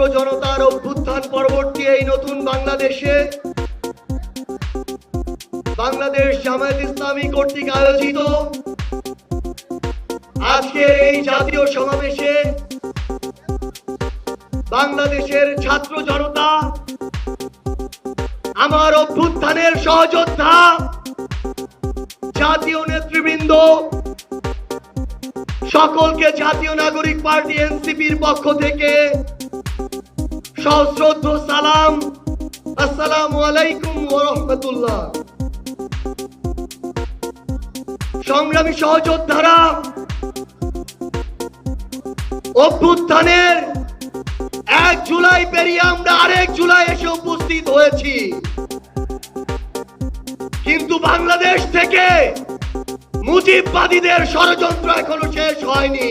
ছাত্র জনতার অভ্যুত্থান পরবর্তী এই নতুন বাংলাদেশে। বাংলাদেশ জামায়াত ইসলামী কর্তৃক আয়োজিত। আজকের এই জাতীয় সমাবেশে বাংলাদেশের ছাত্র জনতা, আমার অভ্যুত্থানের সহযোদ্ধা, জাতীয় নেতৃবৃন্দ, সকলকে জাতীয় নাগরিক পার্টি এনসিপির পক্ষ থেকে সশ্রদ্ধ সালাম। আসসালামু আলাইকুম ওয়া রাহমাতুল্লাহ। সংগ্রামী সহযোদ্ধারা, অভ্যুত্থানের এক জুলাই পেরিয়ে আমরা আরেক জুলাই এসে উপস্থিত হয়েছি। কিন্তু বাংলাদেশ থেকে মুজিববাদীদের ষড়যন্ত্র এখনও শেষ হয়নি।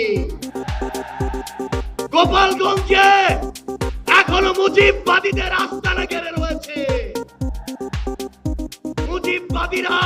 গোপালগঞ্জে মুজিববাদীদের আস্তানা ঘেরে রয়েছে। মুজিববাদীরা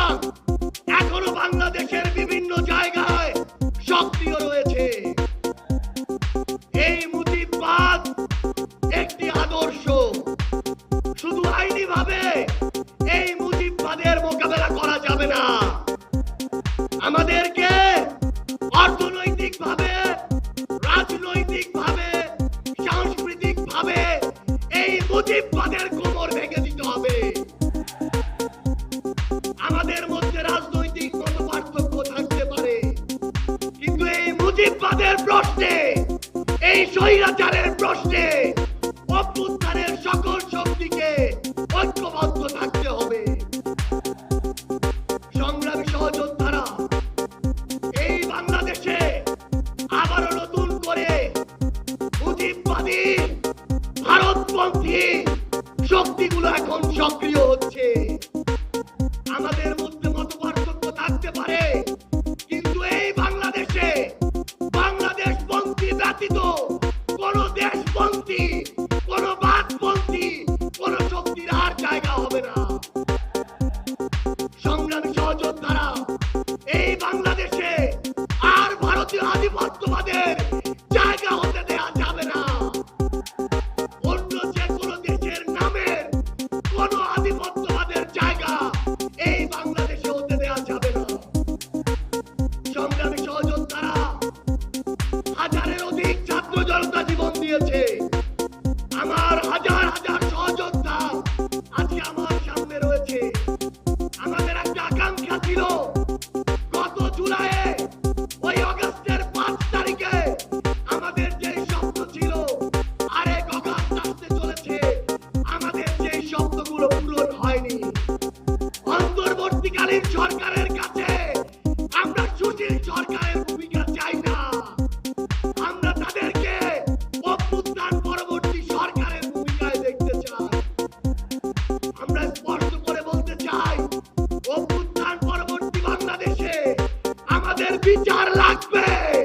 の be Donald Oxbay!